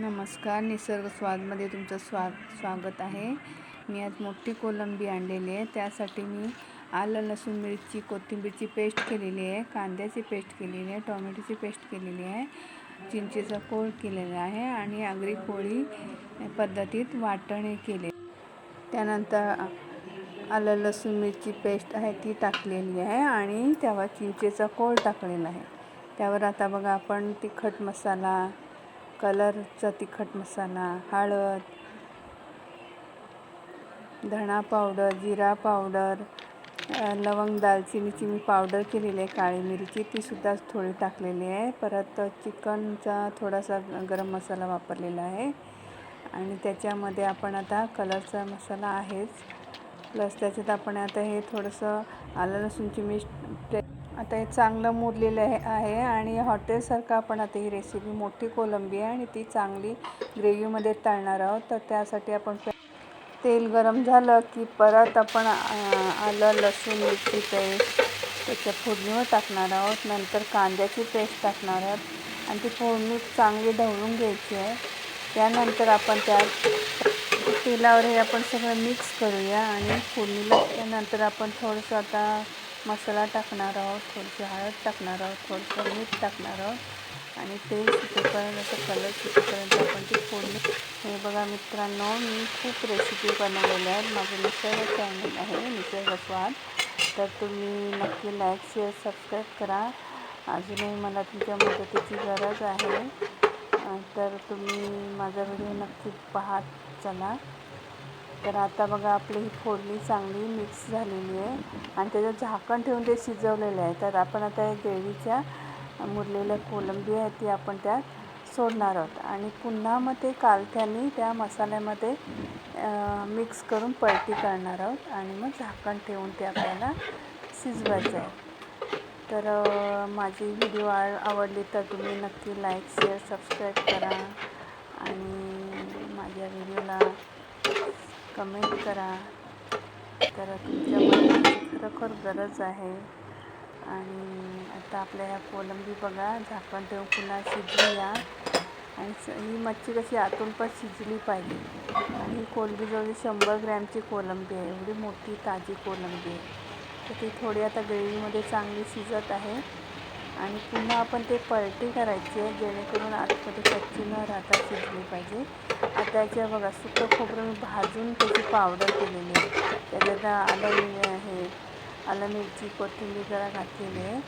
नमस्कार निसर्ग स्वादमध्ये तुमचं स्वा स्वागत आहे. मी आज मोठी कोलंबी आणलेली आहे. त्यासाठी मी आलं लसूण मिरची कोथिंबीरची पेस्ट केलेली आहे. कांद्याची पेस्ट केलेली आहे. टोमॅटोची पेस्ट केलेली आहे. चिंचेचा कोळ केलेला आहे. आणि आगरी पोळी पद्धतीत वाटणे केले त्यानंतर आलं लसूण मिरची पेस्ट आहे ती टाकलेली आहे. आणि त्यावर चिंचेचा कोळ टाकलेला आहे. त्यावर आता बघा आपण तिखट मसाला कलरचा तिखट मसाला हळद धणा पावडर जिरा पावडर लवंग दालचिनीची मी पावडर केलेली आहे काळी मिरची. तीसुद्धा थोडी टाकलेली आहे. परत चिकनचा थोडासा गरम मसाला वापरलेला आहे. आणि त्याच्यामध्ये आपण आता कलरचा मसाला आहेच. प्लस त्याच्यात आपण आता हे थोडंसं आलं लसूणची मिस्ट आता हे चांगलं मुरलेलं आहे आहे आणि हॉटेलसारखं आपण आता ही रेसिपी मोठी कोलंबी आहे आणि ती चांगली ग्रेव्हीमध्ये तळणार आहोत. तर त्यासाठी आपण तेल गरम झालं की परत आपण आलं लसूण मिरची पेस्ट त्याच्या फोडणीवर टाकणार आहोत. नंतर कांद्याची पेस्ट टाकणार आहोत आणि ती फोडणी चांगली ढवळून घ्यायची आहे. त्यानंतर आपण त्यात तेलावर हे आपण सगळं मिक्स करूया आणि फोडणीला त्यानंतर आपण थोडंसं आता मसाला टाकणार आहोत थोडीशी हळद टाकणार आहोत थोडंसं मीठ टाकणार आहोत आणि ते सुटेपर्यंत असं कलर सुटेपर्यंत आपण ती फोडणी. हे बघा मित्रांनो मी खूप रेसिपी बनवलेल्या आहेत. माझं निसर्ग चॅनल आहे निसर्ग स्वाद. तर तुम्ही नक्की लाईक शेअर सबस्क्राईब करा. अजूनही मला तुमच्या मदतीची गरज आहे. तर तुम्ही माझा व्हिडिओ नक्की पाहत चला. तर आता बघा आपली ही फोडणी चांगली मिक्स झालेली आहे आणि त्याचं झाकण ठेवून ते शिजवलेलं आहे. तर आपण आता या देवीच्या मुरलेल्या कोलंबी आहे ती आपण त्यात सोडणार आहोत. आणि पुन्हा मग ते कालथ्यानी त्या मसाल्यामध्ये मिक्स करून पलटी करणार आहोत आणि मग झाकण ठेवून ते आपल्याला शिजवायचं आहे. तर माझी व्हिडिओ आवडली तर तुम्ही नक्की लाईक शेअर सबस्क्राईब करा. आणि माझ्या व्हिडिओला कमेंट करा. तर तुमच्या मदतीची खरोखर गरज आहे. आणि आता आपल्या ह्या कोलंबी बघा झाकण ठेवून पुन्हा शिजूया आणि ही मच्छी कशी आतून पण शिजली पाहिजे. आणि ही कोलंबी जवळ शंभर ग्रॅमची कोलंबी आहे. एवढी मोठी ताजी कोलंबी आहे. तर ती थोडी आता ग्रेव्हीमध्ये चांगली शिजत आहे. आणि पुन्हा आपण ते पलटी करायची आहे जेणेकरून आतमध्ये कच्ची न राहता शिजली पाहिजे. आता याच्या बघा सुकं खोबरं मी भाजून त्याची पावडर केलेली आहे. त्याच्यात आलं आहे आलं मिरची कोथिंबीर जरा घातलेली आहे.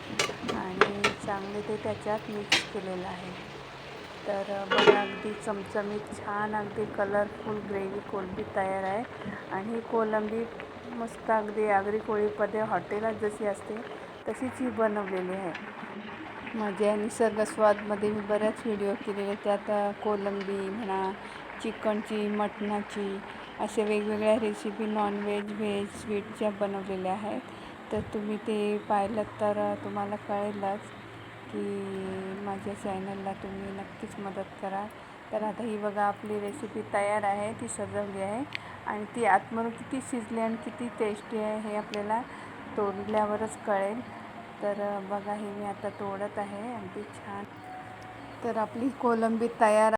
आणि चांगले ते त्याच्यात मिक्स केलेलं आहे. तर बघा अगदी चमचमीत छान अगदी कलरफुल ग्रेव्ही कोलंबी तयार आहे. आणि ही कोलंबी मस्त अगदी आगरी कोळीमध्ये हॉटेलात जशी असते तशीच ही बनवलेली आहे. माझ्या निसर्ग स्वादमध्ये मी बऱ्याच व्हिडिओ केलेले. त्यात कोलंबी म्हणा चिकनची मटणाची असे वेगवेगळ्या रेसिपी नॉनव्हेज व्हेज स्वीटच्या बनवलेल्या आहेत. तर तुम्ही ते पाहिलं तर तुम्हाला कळेलच की माझ्या चॅनलला तुम्ही नक्कीच मदत करा. तर आता ही बघा आपली रेसिपी तयार आहे ती सजवली आहे. आणि ती आतमधून किती शिजली आणि किती टेस्टी आहे हे आपल्याला तोडल्यावरच कळेल. तर बघा हे मी आता तोडत आहे. अगदी छान. तर आपली कोलंबी तयार